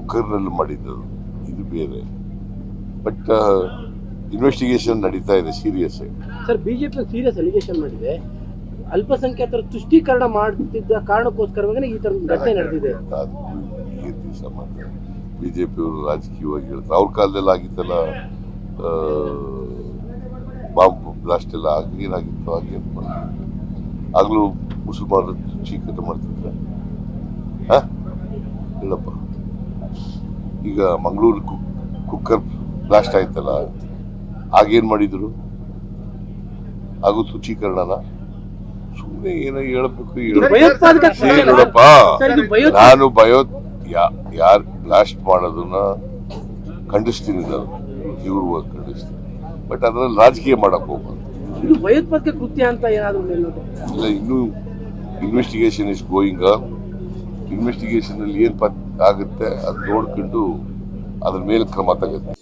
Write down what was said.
ಕುಕ್ಕರ್ನಲ್ಲಿ ಮಾಡಿದ್ದು ಇದು ಬೇರೆ. ಬಟ್ ಇನ್ವೆಸ್ಟಿಗೇಷನ್ ನಡೀತಾ ಇದೆ ಸೀರಿಯಸ್ ಆಗಿ. ಸರ್ ಬಿಜೆಪಿ ಸೀರಿಯಸ್ ಅಲಿಗೇಷನ್ ಮಾಡಿದೆ. ಅಲ್ಪಸಂಖ್ಯಾತರ ತುಷ್ಟೀಕರಣ ಮಾಡ್ತಿದ್ದ ಕಾರಣಕ್ಕೋಸ್ಕರವಾಗಿ ಈ ತರ ಘಟನೆ ನಡೆದಿದೆ. ಬಿಜೆಪಿಯವರು ರಾಜಕೀಯವಾಗಿ ಹೇಳ್ತಾರೆ. ಅವ್ರ ಕಾಲದಲ್ಲಿ ಆಗಿತ್ತಲ್ಲ ಬಾಂಬ್ ಬ್ಲಾಸ್ಟ್ ಎಲ್ಲ ಏನಾಗಿತ್ತು ಹಾಗೆ ಆಗಲೂ ಮುಸಲ್ಮಾನರು ಚೀಕಟ ಮಾಡ್ತಿದ್ರ? ಹಾಂ ಹೇಳಪ್ಪ. ಈಗ ಮಂಗಳೂರು ಕುಕ್ಕರ್ ಬ್ಲಾಸ್ಟ್ ಆಯ್ತಲ್ಲ ಆಗೇನು ಮಾಡಿದ್ರು? ಹಾಗೂ ಶುಚೀಕರಣನ? ಸುಮ್ಮನೆ ಏನೋ ಹೇಳಬೇಕು ನೋಡಪ್ಪ ನಾನು ಭಯೋ ಯಾರು ಬ್ಲಾಸ್ಟ್ ಮಾಡೋದನ್ನ ಖಂಡಿಸ್ತೀನಿ ನಾನು. ಇವರು ಖಂಡಿಸ್ತೀನಿ. ಬಟ್ ಅದರಲ್ಲಿ ರಾಜಕೀಯ ಮಾಡಕ್ ಹೋಗ್ಬಾರ್ದು. ಭಯೋತ್ಪಾದಕ ಕೃತ್ಯ ಅಂತ ಏನಾದರೂ ಇಲ್ಲ ಇನ್ನೂ ಇನ್ವೆಸ್ಟಿಗೇಷನ್ ಇಸ್ ಗೋಯಿಂಗ್ ಇನ್ವೆಸ್ಟಿಗೇಷನ್ ಅಲ್ಲಿ ಏನು ಆಗುತ್ತೆ ಅದು ನೋಡ್ಕೊಂಡು ಅದ್ರ ಮೇಲೆ ಕ್ರಮ ತಗುತ್ತೆ